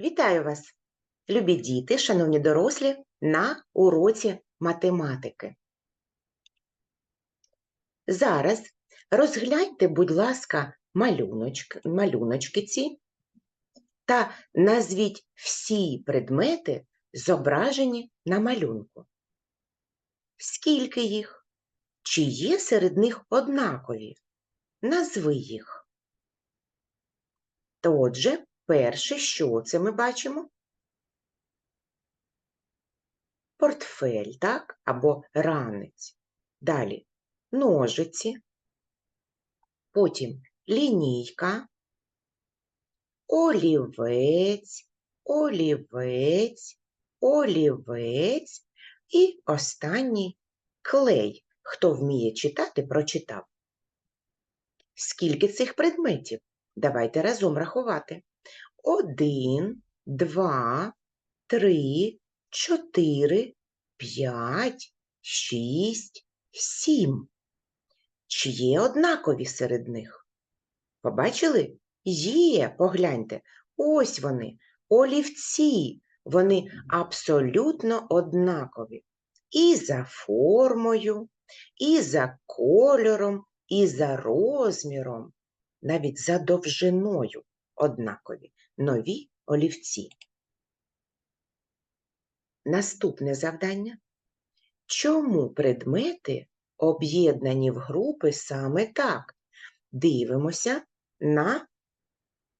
Вітаю вас, любі діти, шановні дорослі, на уроці математики. Зараз розгляньте, будь ласка, малюночки, малюночки ці та назвіть всі предмети, зображені на малюнку. Скільки їх? Чи є серед них однакові? Назви їх. Отже, перше, що це ми бачимо? Портфель, так? Або ранець. Далі ножиці, потім лінійка, олівець, олівець, олівець і останній клей. Хто вміє читати, прочитав. Скільки цих предметів? Давайте разом рахувати. Один, два, три, чотири, п'ять, шість, сім. Чи є однакові серед них? Побачили? Є, погляньте. Ось вони, олівці. Вони абсолютно однакові. І за формою, і за кольором, і за розміром, навіть за довжиною однакові. Нові олівці. Наступне завдання. Чому предмети об'єднані в групи саме так? Дивимося на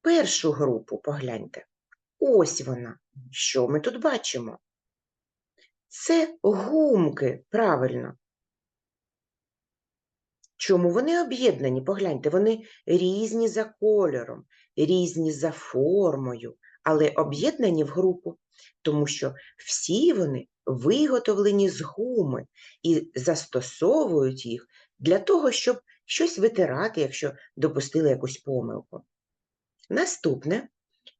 першу групу, погляньте. Ось вона. Що ми тут бачимо? Це гумки, правильно. Чому вони об'єднані? Погляньте, вони різні за кольором, різні за формою, але об'єднані в групу, тому що всі вони виготовлені з гуми і застосовують їх для того, щоб щось витирати, якщо допустили якусь помилку. Наступне,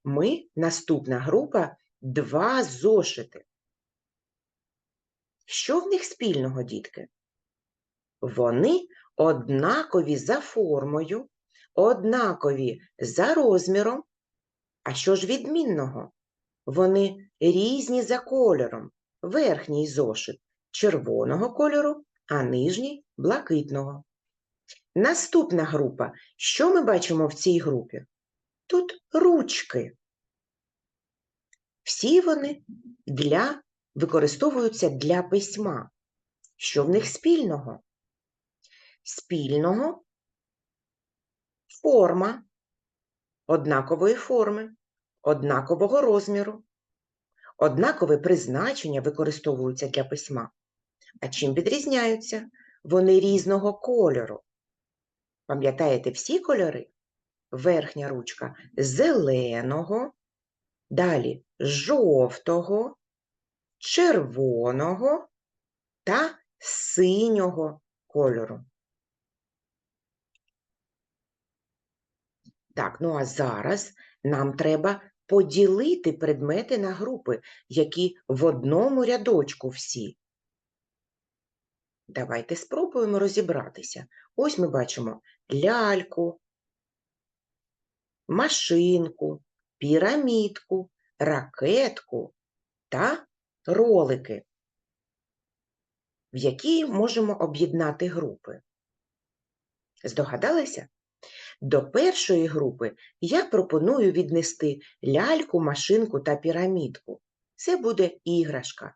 ми, наступна група, два зошити. Що в них спільного, дітки? Вони однакові за формою, однакові за розміром. А що ж відмінного? Вони різні за кольором. Верхній зошит червоного кольору, а нижній блакитного. Наступна група. Що ми бачимо в цій групі? Тут ручки. Всі вони для, використовуються для письма. Що в них спільного? Спільного форма однакової форми, однакового розміру, однакове призначення використовуються для письма. А чим відрізняються? Вони різного кольору. Пам'ятаєте всі кольори? Верхня ручка зеленого, далі жовтого, червоного та синього кольору. Так, ну а зараз нам треба поділити предмети на групи, які в одному рядочку всі. Давайте спробуємо розібратися. Ось ми бачимо ляльку, машинку, пірамідку, ракетку та ролики, в які можемо об'єднати групи. Здогадалися? До першої групи я пропоную віднести ляльку, машинку та пірамідку. Це буде іграшка.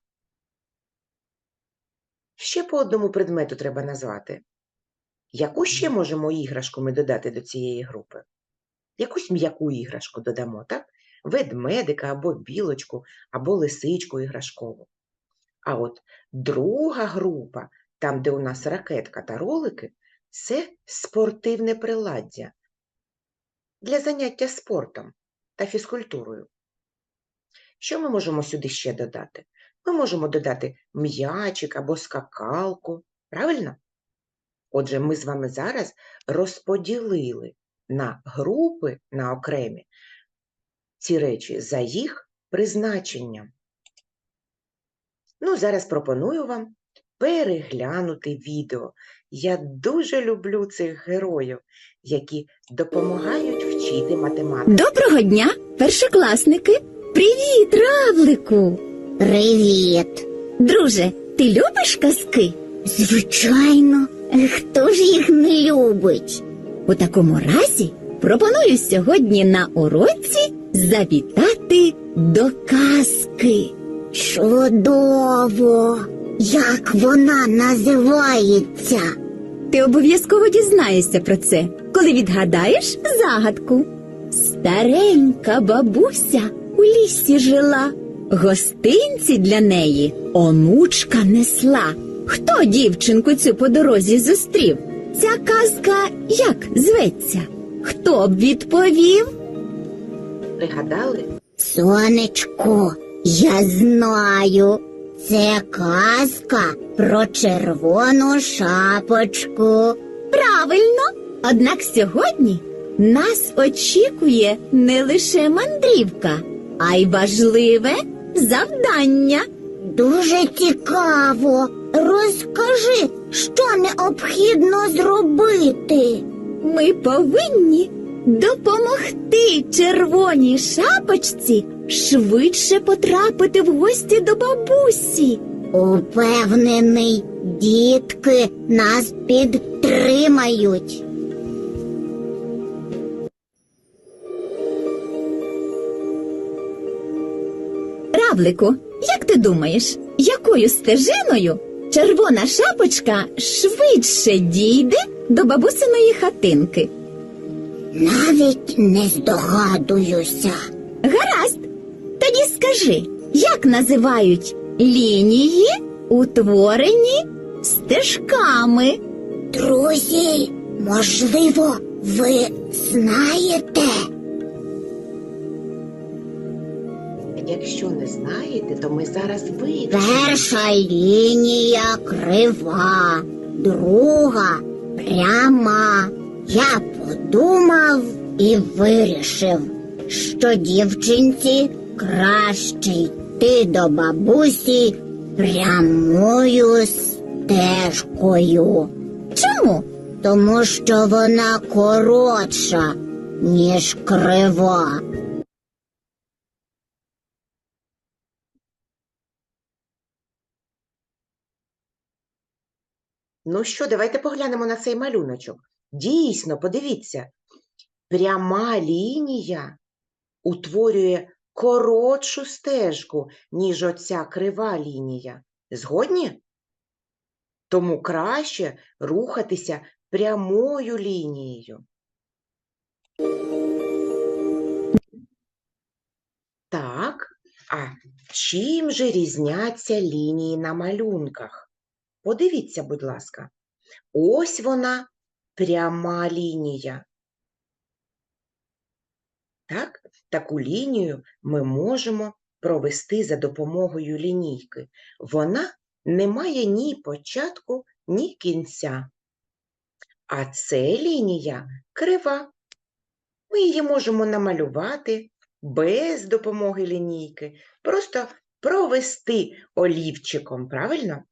Ще по одному предмету треба назвати. Яку ще можемо іграшку ми додати до цієї групи? Якусь м'яку іграшку додамо, так? Ведмедика або білочку, або лисичку іграшкову. А от друга група, там, де у нас ракетка та ролики, це спортивне приладдя для заняття спортом та фізкультурою. Що ми можемо сюди ще додати? Ми можемо додати м'ячик або скакалку, правильно? Отже, ми з вами зараз розподілили на групи, на окремі ці речі за їх призначенням. Ну, зараз пропоную вам переглянути відео. Я дуже люблю цих героїв, які допомагають вчити математику. Доброго дня, першокласники! Привіт, равлику! Привіт. Друже, ти любиш казки? Звичайно, хто ж їх не любить? У такому разі пропоную сьогодні на уроці завітати до казки. Чудово! Як вона називається? Ти обов'язково дізнаєшся про це, коли відгадаєш загадку. Старенька бабуся у лісі жила, гостинці для неї онучка несла. Хто дівчинку цю по дорозі зустрів? Ця казка як зветься? Хто б відповів? Пригадали? Сонечко, я знаю. Це казка про червону шапочку. Правильно. Однак сьогодні нас очікує не лише мандрівка, а й важливе завдання. Дуже цікаво. Розкажи, що необхідно зробити. Ми повинні допомогти червоній шапочці швидше потрапити в гості до бабусі. Упевнений, дітки нас підтримають. Равлику, як ти думаєш, якою стежиною червона шапочка швидше дійде до бабусиної хатинки? Навіть не здогадуюся. Скажи, як називають лінії, утворені стежками? Друзі, можливо, ви знаєте? Якщо не знаєте, то ми зараз вивчимо. Перша лінія крива, друга пряма. Я подумав і вирішив, що дівчинці краще йти до бабусі прямою стежкою, Чому? тому що вона коротша, ніж крива. Ну що, давайте поглянемо на цей малюночок. Дійсно, подивіться, пряма лінія утворює коротшу стежку, ніж оця крива лінія. Згодні? Тому краще рухатися прямою лінією. Так, а чим же різняться лінії на малюнках? Подивіться, будь ласка. Ось вона пряма лінія. Так, таку лінію ми можемо провести за допомогою лінійки. Вона не має ні початку, ні кінця. А це лінія крива. Ми її можемо намалювати без допомоги лінійки, просто провести олівчиком, правильно?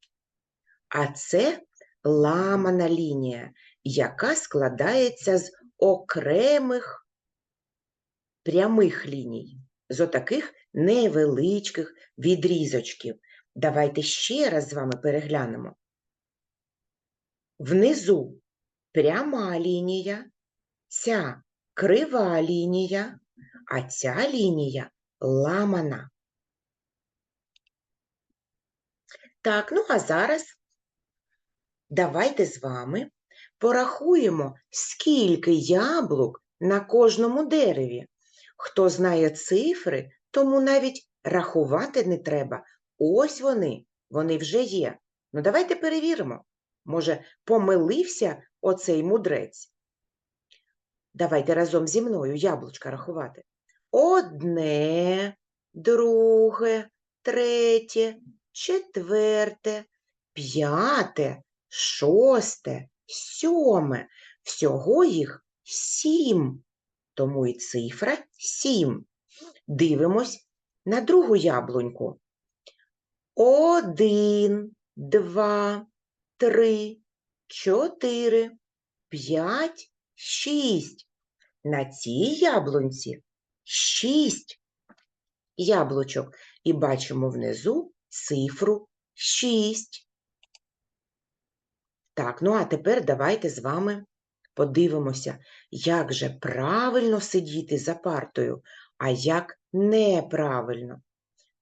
А це ламана лінія, яка складається з окремих прямих ліній, з отаких невеличких відрізочків. Давайте ще раз з вами переглянемо. Внизу пряма лінія, ця крива лінія, а ця лінія ламана. Так, ну а зараз давайте з вами порахуємо, скільки яблук на кожному дереві. Хто знає цифри, тому навіть рахувати не треба. Ось вони, вони вже є. Ну давайте перевіримо. Може, помилився оцей мудрець? Давайте разом зі мною яблучка рахувати. Одне, друге, третє, четверте, п'яте, шосте, сьоме. Всього їх сім. Тому і цифра сім. Дивимось на другу яблуньку. Один, два, три, чотири, п'ять, шість. На цій яблунці шість. яблучок і бачимо внизу цифру 6. Так, ну а тепер давайте з вами подивимося, як же правильно сидіти за партою, а як неправильно.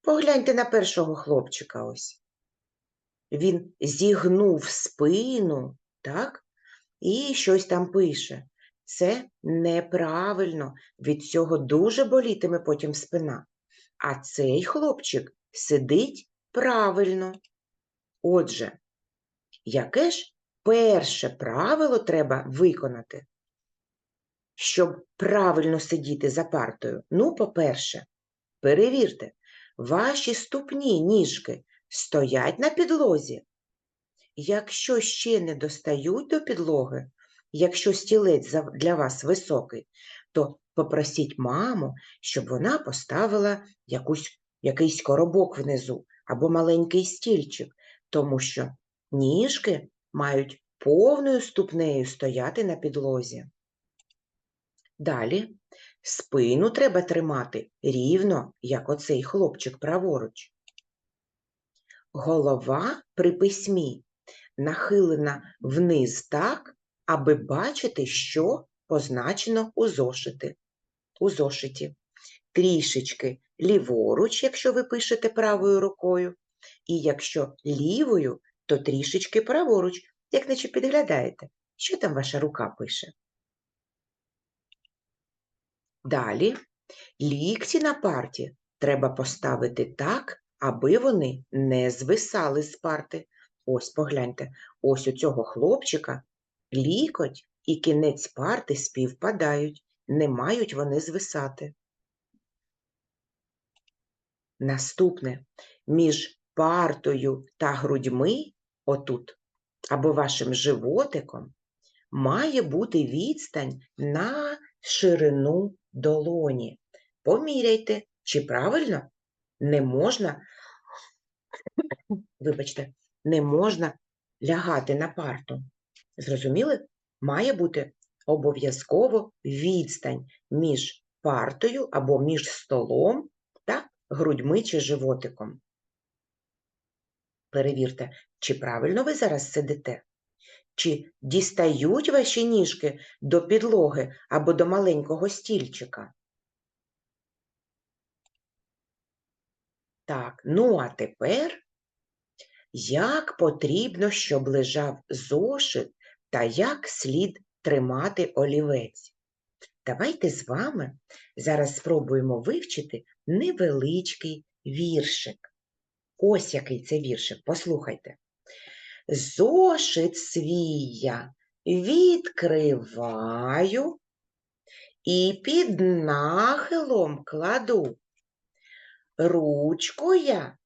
Погляньте на першого хлопчика ось. Він зігнув спину, так? І щось там пише. Це неправильно. Від цього дуже болітиме потім спина. А цей хлопчик сидить правильно. Отже, яке ж перше правило треба виконати, щоб правильно сидіти за партою? Ну, по-перше, перевірте, ваші ступні, ніжки стоять на підлозі. Якщо ще не достають до підлоги, якщо стілець для вас високий, то попросіть маму, щоб вона поставила якусь, якийсь коробок внизу або маленький стільчик, тому що ніжки мають повною ступнею стояти на підлозі. Далі спину треба тримати рівно, як оцей хлопчик праворуч. Голова при письмі нахилена вниз так, аби бачити, що позначено у зошити. У зошиті. Трішечки ліворуч, якщо ви пишете правою рукою, і якщо лівою, то трішечки праворуч, як наче підглядаєте, що там ваша рука пише. Далі лікті на парті треба поставити так, аби вони не звисали з парти. Ось погляньте, ось у цього хлопчика лікоть і кінець парти співпадають, не мають вони звисати. Наступне між партою та грудьми, отут, або вашим животиком, має бути відстань на ширину долоні. Поміряйте, чи правильно не можна, вибачте, не можна лягати на парту. Зрозуміли? Має бути обов'язково відстань між партою або між столом та грудьми чи животиком. Перевірте, чи правильно ви зараз сидите? Чи дістають ваші ніжки до підлоги або до маленького стільчика? Так, ну а тепер як потрібно, щоб лежав зошит та як слід тримати олівець. Давайте з вами зараз спробуємо вивчити невеличкий віршик. Ось який це віршик, послухайте. Зошит свій я відкриваю і під нахилом кладу. Ручку я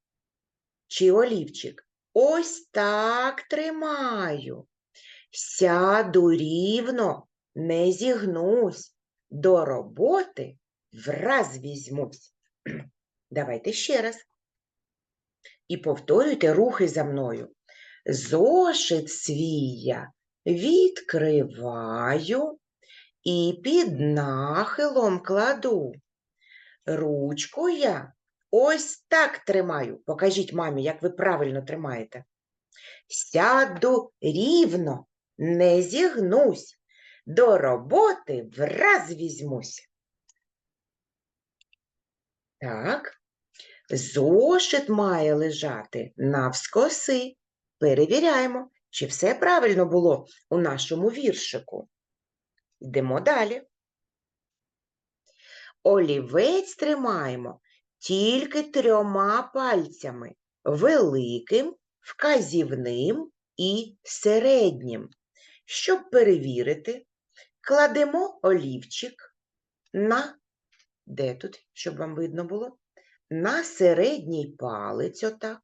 чи олівчик ось так тримаю. Сяду рівно, не зігнусь, до роботи враз візьмусь. Давайте ще раз. І повторюйте рухи за мною. Зошит свій я відкриваю і під нахилом кладу. Ручку я ось так тримаю. Покажіть мамі, як ви правильно тримаєте. Сяду рівно, не зігнусь, до роботи враз візьмусь. Так, зошит має лежати навскоси. Перевіряємо, чи все правильно було у нашому віршику. Йдемо далі. Олівець тримаємо тільки трьома пальцями великим, вказівним і середнім. Щоб перевірити, кладемо олівчик на, де тут, щоб вам видно було, на середній палець отак,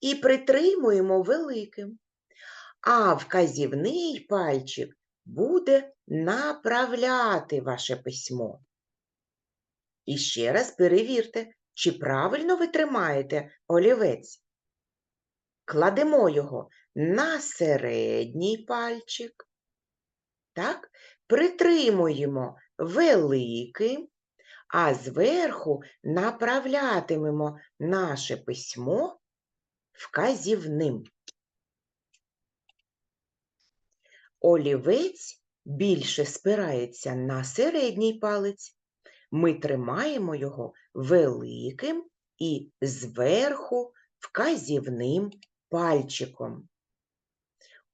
і притримуємо великим. А вказівний пальчик буде направляти ваше письмо. І ще раз перевірте, чи правильно ви тримаєте олівець. Кладемо його на середній пальчик. Так? Притримуємо великим, а зверху направлятимемо наше письмо вказівним. Олівець більше спирається на середній палець. Ми тримаємо його великим і зверху вказівним пальчиком.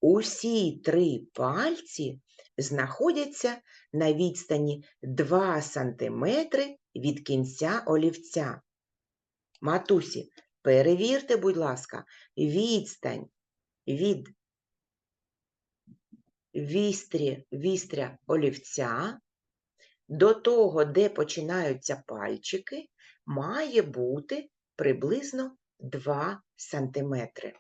Усі три пальці знаходяться на відстані 2 см від кінця олівця. Матусі, перевірте, будь ласка, відстань від вістрі, вістря олівця до того, де починаються пальчики, має бути приблизно 2 сантиметри.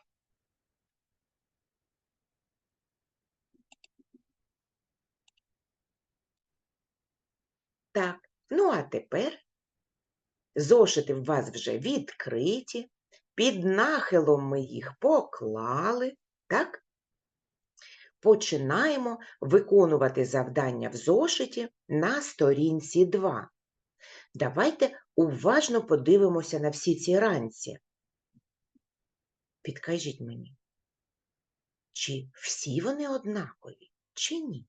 Так, ну а тепер зошити в вас вже відкриті, під нахилом ми їх поклали, так? Починаємо виконувати завдання в зошиті на сторінці 2. Давайте уважно подивимося на всі ці ранці. Підкажіть мені, чи всі вони однакові, чи ні?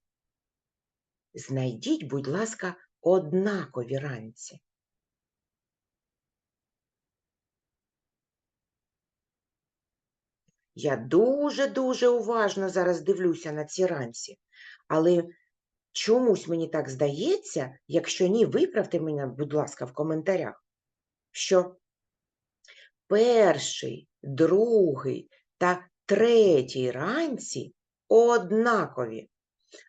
Знайдіть, будь ласка, однакові ранці. Я дуже-дуже уважно зараз дивлюся на ці ранці, але чомусь мені так здається, якщо ні, виправте мене, будь ласка, в коментарях, що перший, другий та третій ранці однакові,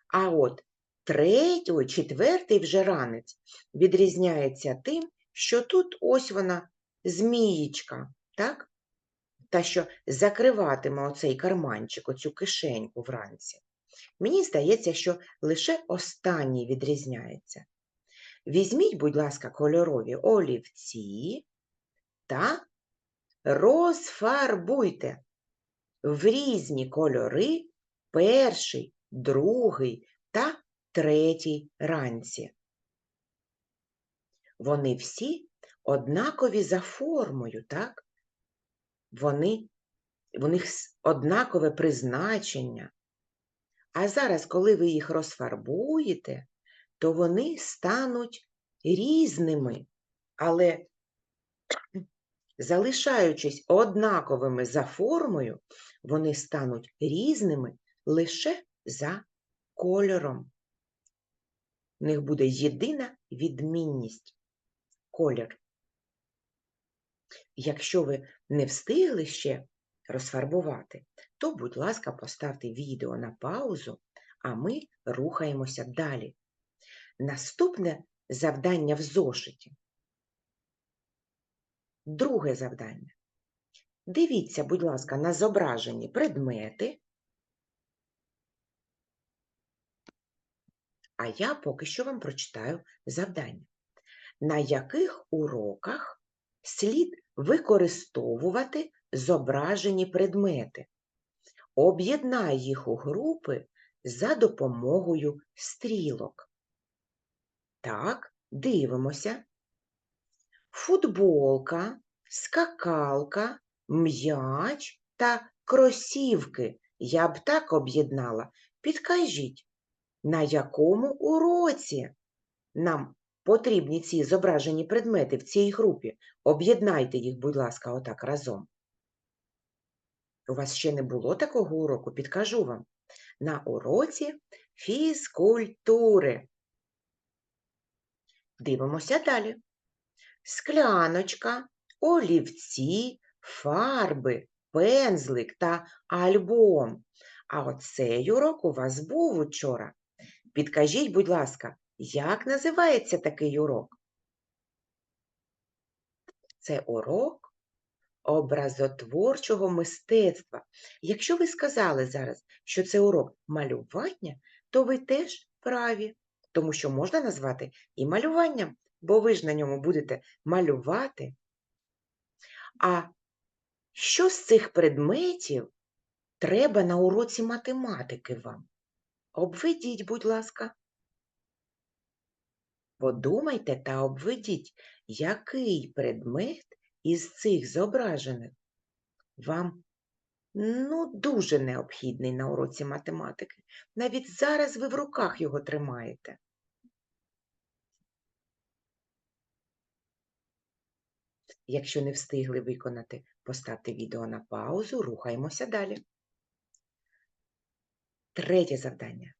а от третій, четвертий вже ранець відрізняється тим, що тут ось вона змієчка, так? Та, що закриватиме оцей карманчик, оцю кишеньку вранці. Мені здається, що лише останній відрізняється. Візьміть, будь ласка, кольорові олівці та розфарбуйте в різні кольори перший, другий третій ранці. Вони всі однакові за формою, так? Вони, в них однакове призначення. А зараз, коли ви їх розфарбуєте, то вони стануть різними, але залишаючись однаковими за формою, вони стануть різними лише за кольором. В них буде єдина відмінність колір. Якщо ви не встигли ще розфарбувати, то, будь ласка, поставте відео на паузу, а ми рухаємося далі. Наступне завдання в зошиті. Друге завдання. Дивіться, будь ласка, на зображені предмети. А я поки що вам прочитаю завдання. На яких уроках слід використовувати зображені предмети? Об'єднай їх у групи за допомогою стрілок. Так, дивимося. Футболка, скакалка, м'яч та кросівки. Я б так об'єднала. Підкажіть, на якому уроці нам потрібні ці зображені предмети в цій групі? Об'єднайте їх, будь ласка, отак разом. У вас ще не було такого уроку? Підкажу вам. На уроці фізкультури. Дивимося далі. Скляночка, олівці, фарби, пензлик та альбом. А оцей урок у вас був учора. Підкажіть, будь ласка, як називається такий урок? Це урок образотворчого мистецтва. Якщо ви сказали зараз, що це урок малювання, то ви теж праві, тому що можна назвати і малюванням, бо ви ж на ньому будете малювати. А що з цих предметів треба на уроці математики вам? Обведіть, будь ласка. Подумайте та обведіть, який предмет із цих зображених вам ну, дуже необхідний на уроці математики. Навіть зараз ви в руках його тримаєте. Якщо не встигли виконати, поставте відео на паузу, рухаємося далі. Третє завдання.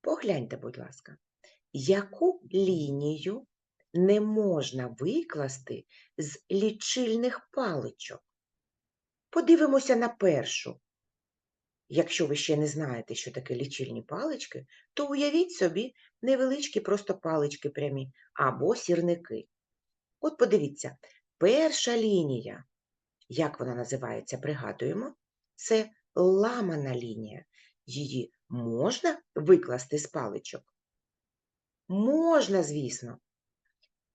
Погляньте, будь ласка, яку лінію не можна викласти з лічильних паличок? Подивимося на першу. Якщо ви ще не знаєте, що таке лічильні палички, то уявіть собі невеличкі просто палички прямі або сірники. От подивіться, перша лінія, як вона називається, пригадуємо, це ламана лінія. Її можна викласти з паличок? Можна, звісно.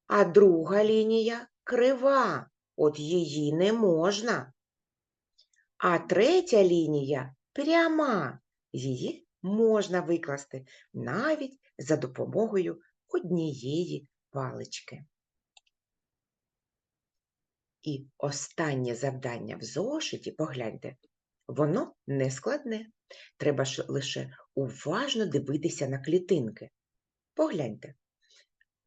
А друга лінія крива, от її не можна. А третя лінія пряма, її можна викласти навіть за допомогою однієї палички. І останнє завдання в зошиті, погляньте, воно не складне. Треба ж лише уважно дивитися на клітинки. Погляньте.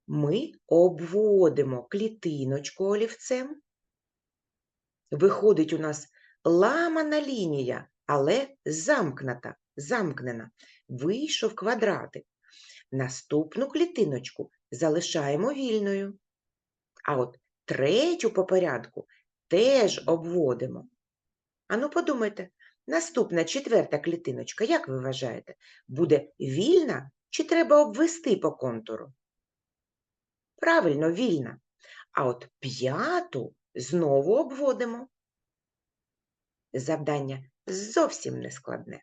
Ми обводимо клітиночку олівцем. Виходить у нас ламана лінія, але замкнута, замкнена. Вийшов квадратик. Наступну клітиночку залишаємо вільною. А от третю по порядку теж обводимо. Ану, подумайте, наступна четверта клітиночка, як ви вважаєте, буде вільна чи треба обвести по контуру? Правильно, вільна. А от п'яту знову обводимо. Завдання зовсім не складне.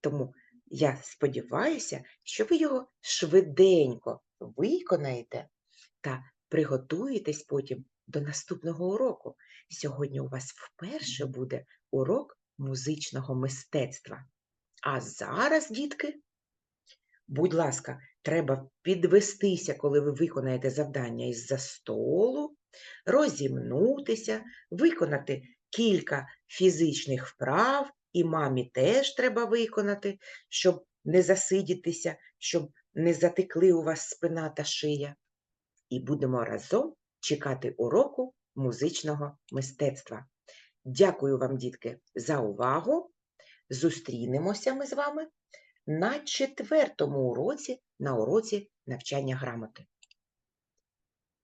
Тому я сподіваюся, що ви його швиденько виконаєте та приготуєтесь потім до наступного уроку. Сьогодні у вас вперше буде урок музичного мистецтва. А зараз, дітки, будь ласка, треба підвестися, коли ви виконаєте завдання із-за столу, розімнутися, виконати кілька фізичних вправ, і мамі теж треба виконати, щоб не засидітися, щоб не затекли у вас спина та шия. І будемо разом чекати уроку музичного мистецтва. Дякую вам, дітки, за увагу. Зустрінемося ми з вами на четвертому уроці на уроці навчання грамоти.